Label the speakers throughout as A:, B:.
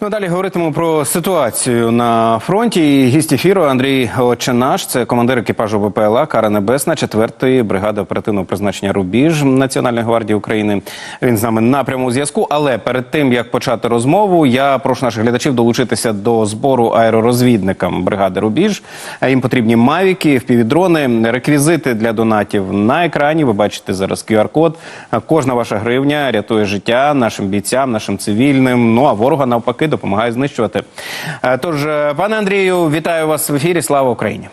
A: Ну, далі говоритимемо про ситуацію на фронті. Гість ефіру Андрій Оченаш, це командир екіпажу ВПЛА Кара Небесна, 4-ї бригади оперативного призначення Рубіж Національної гвардії України. Він з нами на прямому зв'язку. Але перед тим як почати розмову, я прошу наших глядачів долучитися до збору аеророзвідникам бригади Рубіж. Їм потрібні мавіки, впівдрони, реквізити для донатів на екрані. Ви бачите зараз QR-код. Кожна ваша гривня рятує життя нашим бійцям, нашим цивільним. Ну а ворога навпаки допомагає знищувати. Е, Тож, е, пане Андрію, вітаю вас в ефірі. Слава Україні!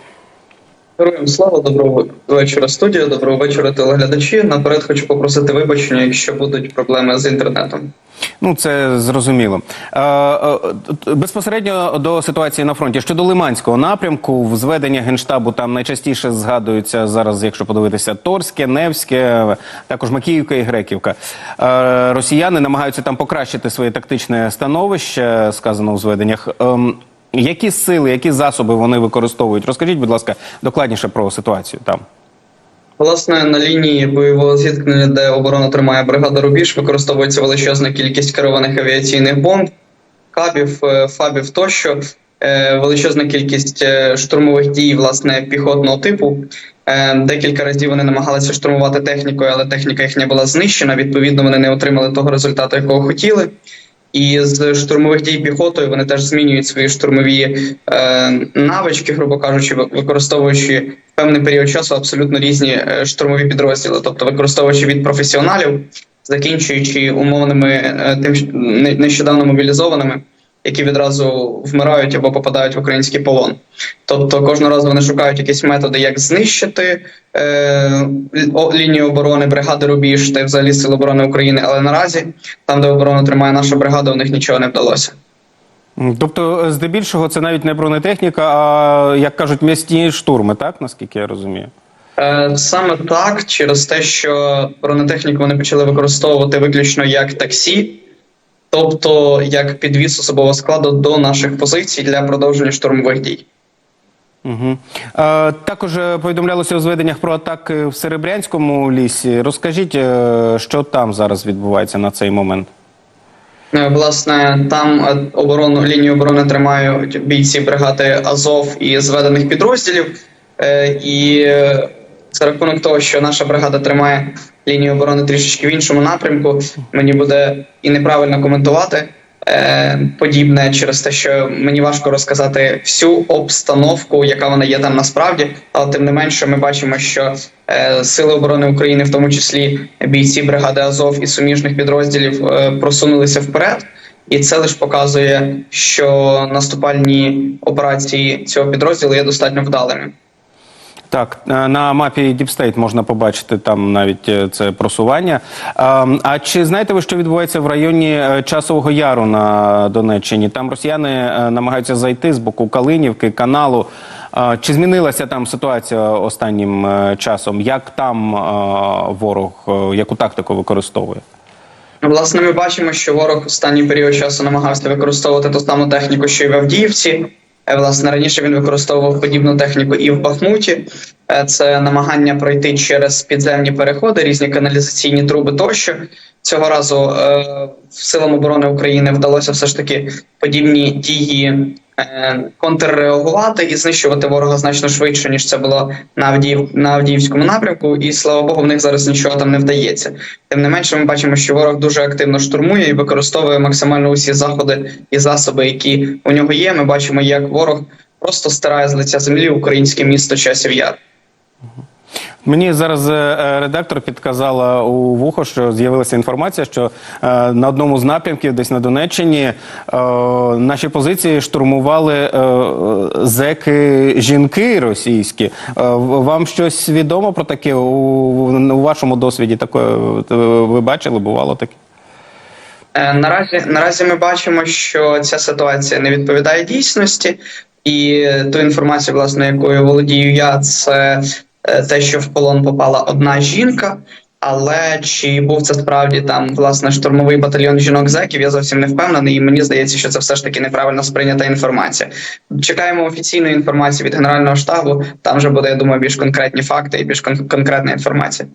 B: Героям слава, доброго вечора, студія, доброго вечора, телеглядачі. Наперед хочу попросити вибачення, якщо будуть проблеми з інтернетом.
A: Ну, це зрозуміло. Е, е, безпосередньо до ситуації на фронті щодо Лиманського напрямку, в зведення генштабу там найчастіше згадуються зараз, якщо подивитися, Торське, Невське, також Макіївка і Греківка. Е, росіяни намагаються там покращити своє тактичне становище, сказано у зведеннях. Які сили, які засоби вони використовують? Розкажіть, будь ласка, докладніше про ситуацію там.
B: Власне, на лінії бойового зіткнення, де оборона тримає бригада Рубіж, використовується величезна кількість керованих авіаційних бомб, кабів, е, фабів тощо, е, величезна кількість е, штурмових дій, власне, піхотного типу. Декілька разів вони намагалися штурмувати технікою, але техніка їхня була знищена. Відповідно, вони не отримали того результату, якого хотіли. І з штурмових дій піхотою вони теж змінюють свої штурмові е, навички, грубо кажучи, ви- використовуючи певний період часу абсолютно різні е, штурмові підрозділи, тобто використовуючи від професіоналів, закінчуючи умовними е, тим не- нещодавно мобілізованими, які відразу вмирають або попадають в український полон. Тобто кожного разу вони шукають якісь методи, як знищити е, лінію оборони бригади Рубіж та взагалі Сил оборони України. Але наразі там, де оборону тримає наша бригада, у них нічого не вдалося.
A: Тобто, е, здебільшого, це навіть не бронетехніка, а як кажуть, м'ясні штурми, так наскільки я розумію.
B: Е, Саме так, через те, що бронетехніку вони почали використовувати виключно як таксі, тобто як підвіз особового складу до наших позицій для продовження штурмових дій.
A: Угу. Е, також повідомлялося у зведеннях про атаки в Серебрянському лісі. Розкажіть, е, що там зараз відбувається на цей момент.
B: Е, Власне, там е, оборону лінію оборони тримають бійці бригади Азов і зведених підрозділів. Е, І е, за рахунок того, що наша бригада тримає лінію оборони трішечки в іншому напрямку, мені буде і неправильно коментувати е, подібне через те, що мені важко розказати всю обстановку, яка вона є там насправді. Але тим не менше, ми бачимо, що е, сили оборони України, в тому числі бійці бригади Азов і суміжних підрозділів, е, просунулися вперед. І це лише показує, що наступальні операції цього підрозділу є достатньо вдалими.
A: Так, е, на мапі Deep State можна побачити там навіть е, це просування. А, а чи знаєте ви, що відбувається в районі е, Часового Яру на Донеччині? Там росіяни намагаються зайти з боку Калинівки, каналу. Чи змінилася там ситуація останнім часом? Як там ворог, яку тактику використовує?
B: Власне, ми бачимо, що ворог останній період часу намагався використовувати ту саму техніку, що й в Авдіївці. Е, Власне, раніше він використовував подібну техніку і в Бахмуті. Е, Це намагання пройти через підземні переходи, різні каналізаційні труби тощо. Цього разу е, силам оборони України вдалося все ж таки подібні дії контрреагувати і знищувати ворога значно швидше, ніж це було на Авдіїв на Авдіївському напрямку. І слава Богу, в них зараз нічого там не вдається. Тим не менше, ми бачимо, що ворог дуже активно штурмує і використовує максимально усі заходи і засоби, які у нього є. Ми бачимо, як ворог просто стирає з лиця землі українське місто Часів Яр.
A: Мені зараз е, е, редактор підказала у вухо, що з'явилася інформація, що е, на одному з напрямків, десь на Донеччині, наші позиції штурмували зеки жінки російські. Вам щось відомо про таке у, вашому досвіді? Таке ви бачили? Бувало таке?
B: Наразі наразі ми бачимо, що ця ситуація не відповідає дійсності, і ту інформацію, власне, якою володію я, це те, що в полон попала одна жінка. Але чи був це справді там власне штурмовий батальйон жінок зеків? Я зовсім не впевнений, і мені здається, що це все ж таки неправильно сприйнята інформація. Чекаємо офіційної інформації від генерального штабу. Там вже буде, я думаю, більш конкретні факти і більш кон- конкретна інформація.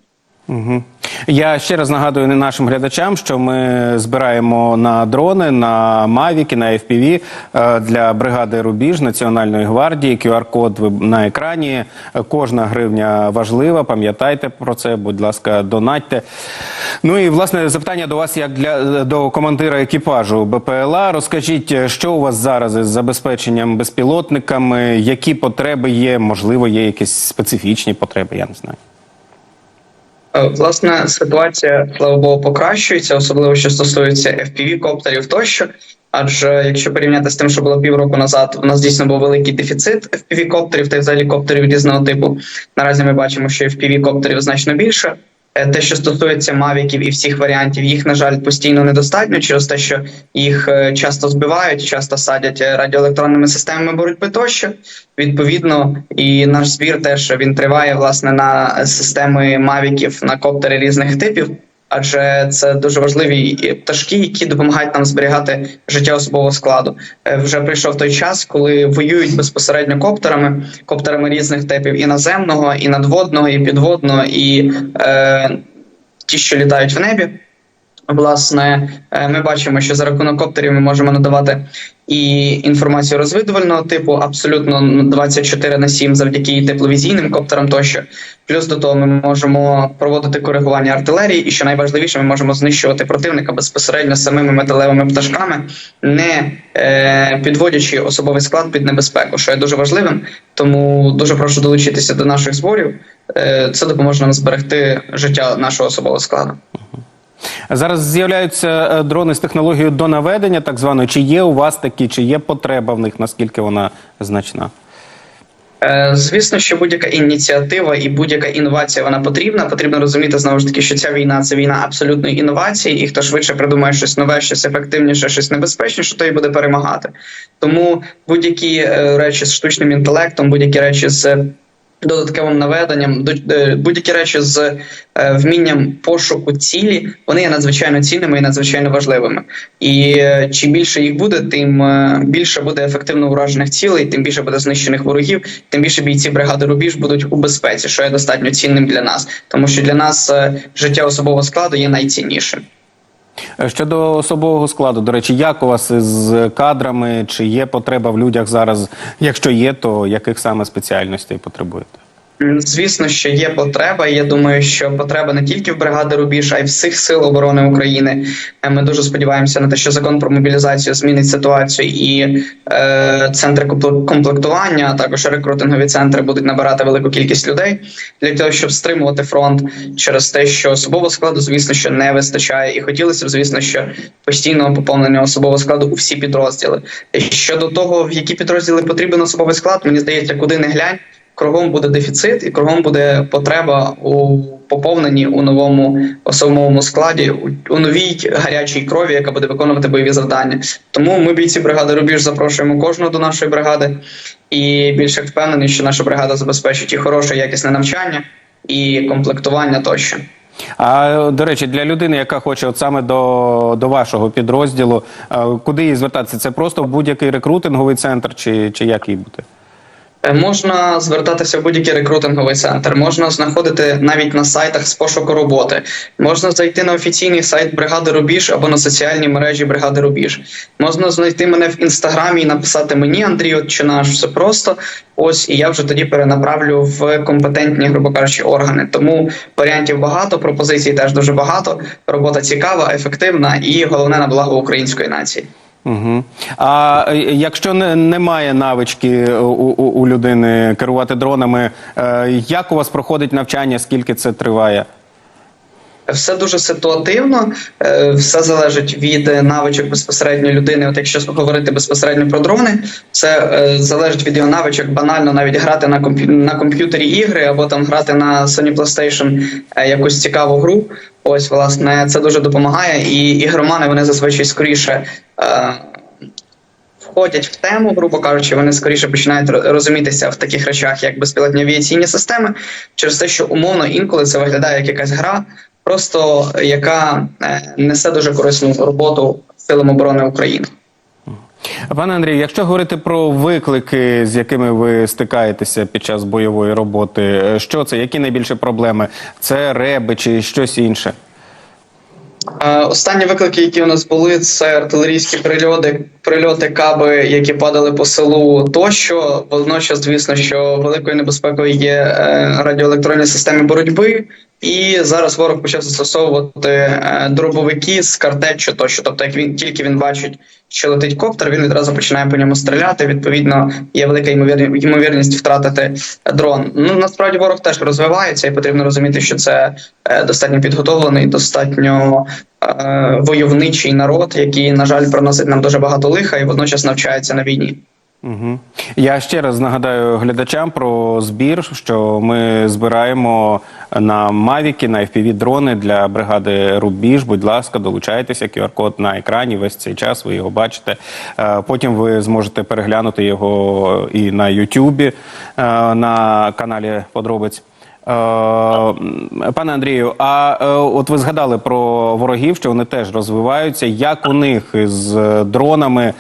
A: Угу. Я ще раз нагадую не нашим глядачам, що ми збираємо на дрони, на Мавіки, на FPV е, для бригади Рубіж Національної гвардії. QR-код на екрані. Кожна гривня важлива. Пам'ятайте про це, будь ласка, донатьте. Ну і власне запитання до вас, як для до командира екіпажу БПЛА. Розкажіть, що у вас зараз із забезпеченням безпілотниками? Які потреби є? Можливо, є якісь специфічні потреби? Я не знаю.
B: Е, Власне, ситуація, слава Богу, покращується, особливо що стосується FPV-коптерів тощо. Адже якщо порівняти з тим, що було півроку назад, у нас дійсно був великий дефіцит FPV-коптерів та й взагалі коптерів різного типу. Наразі ми бачимо, що FPV-коптерів значно більше. Е, Те, що стосується мавіків і всіх варіантів, їх на жаль постійно недостатньо через те, що їх е, часто збивають, часто садять е, радіоелектронними системами боротьби тощо. Відповідно, і наш збір теж він триває власне на системи мавіків на коптери різних типів. Адже це дуже важливі пташки, які допомагають нам зберігати життя особового складу. Е, Вже прийшов той час, коли воюють безпосередньо коптерами, коптерами різних типів і наземного, і надводного, і підводного, і е, ті, що літають в небі. Власне, е, ми бачимо, що за рахунок коптерів ми можемо надавати і інформацію розвидувального типу, абсолютно 24 на 7 завдяки тепловізійним коптерам тощо. Плюс до того ми можемо проводити коригування артилерії, і що найважливіше, ми можемо знищувати противника безпосередньо самими металевими пташками, не е, підводячи особовий склад під небезпеку, що є дуже важливим. Тому дуже прошу долучитися до наших зборів. Е, це допоможе нам зберегти життя нашого особового складу.
A: Зараз з'являються е, дрони з технологією до наведення, так званої. Чи є у вас такі, чи є потреба в них, наскільки вона значна?
B: Е, Звісно, що будь-яка ініціатива і будь-яка інновація вона потрібна. Потрібно розуміти знову ж таки, що ця війна це війна абсолютної інновації, і хто швидше придумає щось нове, щось ефективніше, щось небезпечніше, той і буде перемагати. Тому будь-які е, речі з штучним інтелектом, будь-які речі з додатковим наведенням, е, будь-які речі з е, вмінням пошуку цілі, вони є надзвичайно цінними і надзвичайно важливими. І е, чим більше їх буде, тим більше буде ефективно уражених цілей, тим більше буде знищених ворогів, тим більше бійці бригади Рубіж будуть у безпеці, що є достатньо цінним для нас, тому що для нас життя особового складу є найціннішим.
A: Е, Щодо особового складу, до речі, як у вас із кадрами? Чи є потреба в людях зараз? Якщо є, то яких саме спеціальностей потребуєте?
B: Звісно, що є потреба. Я думаю, що потреба не тільки в бригади Рубіж, а й всіх сил оборони України. Е, Ми дуже сподіваємося на те, що закон про мобілізацію змінить ситуацію, і е, центри комплектування, а також рекрутингові центри будуть набирати велику кількість людей для того, щоб стримувати фронт через те, що особового складу, звісно, що не вистачає, і хотілося б, звісно, що постійного поповнення особового складу у всі підрозділи. Щодо того, в які підрозділи потрібен особовий склад, мені здається, куди не глянь кругом буде дефіцит, і кругом буде потреба у поповненні у новому особовому складі, у, у новій гарячій крові, яка буде виконувати бойові завдання. Тому ми, бійці бригади Рубіж, запрошуємо кожного до нашої бригади і більше впевнений, що наша бригада забезпечить і хороше, якісне навчання і комплектування тощо.
A: А до речі, для людини, яка хоче от саме до, до вашого підрозділу, куди їй звертатися? Це просто будь-який рекрутинговий центр, чи, чи як їй бути?
B: Е, Можна звертатися в будь-який рекрутинговий центр, можна знаходити навіть на сайтах з пошуку роботи, можна зайти на офіційний сайт бригади Рубіж або на соціальні мережі бригади Рубіж. Можна знайти мене в інстаграмі і написати мені, Андрій, от чи наш все просто. Ось і я вже тоді перенаправлю в компетентні, грубо кажучи, органи. Тому варіантів багато, пропозицій теж дуже багато. Робота цікава, ефективна і головне на благо української нації.
A: Угу. А е, якщо не, немає навички у, у, у людини керувати дронами, е, як у вас проходить навчання, скільки це триває?
B: Все дуже ситуативно, е, все залежить від е, навичок безпосередньо людини. От якщо говорити безпосередньо про дрони, це е, залежить від його навичок. Банально навіть грати на комп'ю- на комп'ютері ігри або там грати на Sony PlayStation якусь цікаву гру. Ось власне це дуже допомагає, і ігромани вони зазвичай скоріше. Входять в тему, грубо кажучи, вони скоріше починають розумітися в таких речах, як безпілотні авіаційні системи, через те, що умовно інколи це виглядає як якась гра, просто яка е, несе дуже корисну роботу силам оборони України.
A: Пане Андрію, якщо говорити про виклики, з якими ви стикаєтеся під час бойової роботи, е, що це? Які найбільші проблеми? Це реби чи щось інше?
B: Е, Останні виклики, які у нас були, це артилерійські прильоти, прильоти каби, які падали по селу тощо. Водночас, звісно, що великою небезпекою є радіоелектронні системи боротьби. І зараз ворог почав застосовувати е, дробовики з картечу тощо. Тобто, як він тільки він бачить, що летить коптер, він відразу починає по ньому стріляти. Відповідно, є велика ймовір- ймовірність втратити дрон. Ну насправді ворог теж розвивається, і потрібно розуміти, що це е, достатньо підготовлений, достатньо е, войовничий народ, який, на жаль, приносить нам дуже багато лиха і водночас навчається на війні.
A: Угу. Я ще раз нагадаю глядачам про збір, що ми збираємо на Мавіки, на fpv дрони для бригади Рубіж. Будь ласка, долучайтеся. QR-код на екрані. Весь цей час ви його бачите. Е, Потім ви зможете переглянути його і на Ютубі е, на каналі Подробиць. Е, Пане Андрію, а е, от ви згадали про ворогів, що вони теж розвиваються. Як у них з е, дронами,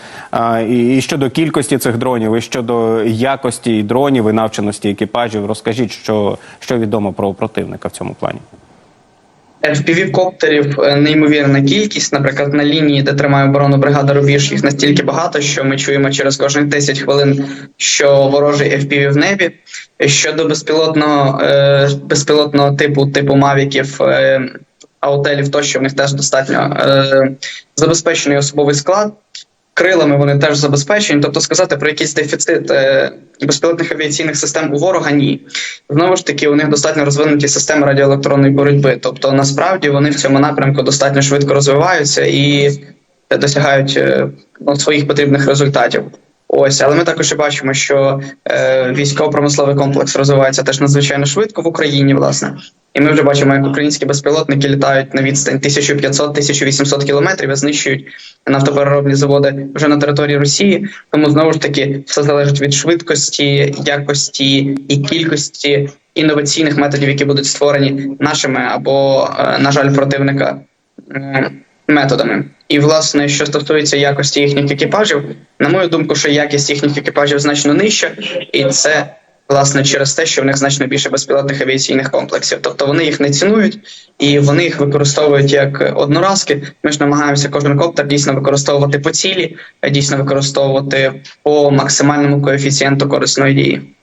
A: і щодо кількості цих дронів, і щодо якості дронів і навченості екіпажів, розкажіть, що, що відомо про противника в цьому плані.
B: Fpv коптерів е, неймовірна кількість. Наприклад, на лінії, де тримає оборону бригада Рубіж, їх настільки багато, що ми чуємо через кожні 10 хвилин, що ворожий FPV в небі. Щодо безпілотного е, безпілотного типу, типу мавіків. Е, Аутелів тощо в них теж достатньо е, забезпечений особовий склад. Крилами вони теж забезпечені. Тобто сказати про якийсь дефіцит е, безпілотних авіаційних систем у ворога ні. Знову ж таки, у них достатньо розвинуті системи радіоелектронної боротьби. Тобто, насправді вони в цьому напрямку достатньо швидко розвиваються і досягають е, ну, своїх потрібних результатів. Ось, але ми також бачимо, що е, військово-промисловий комплекс розвивається теж надзвичайно швидко в Україні, власне. І ми вже бачимо, як українські безпілотники літають на відстань 1500-1800 кілометрів і знищують нафтопереробні заводи вже на території Росії. Тому знову ж таки все залежить від швидкості, якості і кількості інноваційних методів, які будуть створені нашими або, е, на жаль, противника методами. І власне, що стосується якості їхніх екіпажів, на мою думку, що якість їхніх екіпажів значно нижча, і це власне через те, що в них значно більше безпілотних авіаційних комплексів. Тобто вони їх не цінують і вони їх використовують як одноразки. Ми ж намагаємося кожен коптер дійсно використовувати по цілі, дійсно використовувати по максимальному коефіцієнту корисної дії.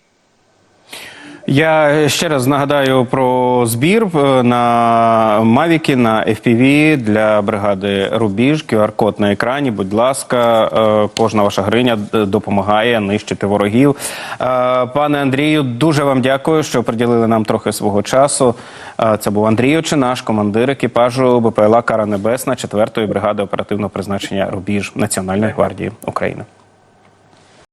A: Я ще раз нагадаю про збір е, на Мавіки, на FPV для бригади Рубіж. QR-код на екрані. Будь ласка, е, кожна ваша гриня допомагає нищити ворогів. Е, Пане Андрію, дуже вам дякую, що приділили нам трохи свого часу. Е, Це був Андрій Очинаш, командир екіпажу БПЛА Кара Небесна 4-ї бригади оперативного призначення Рубіж Національної гвардії України.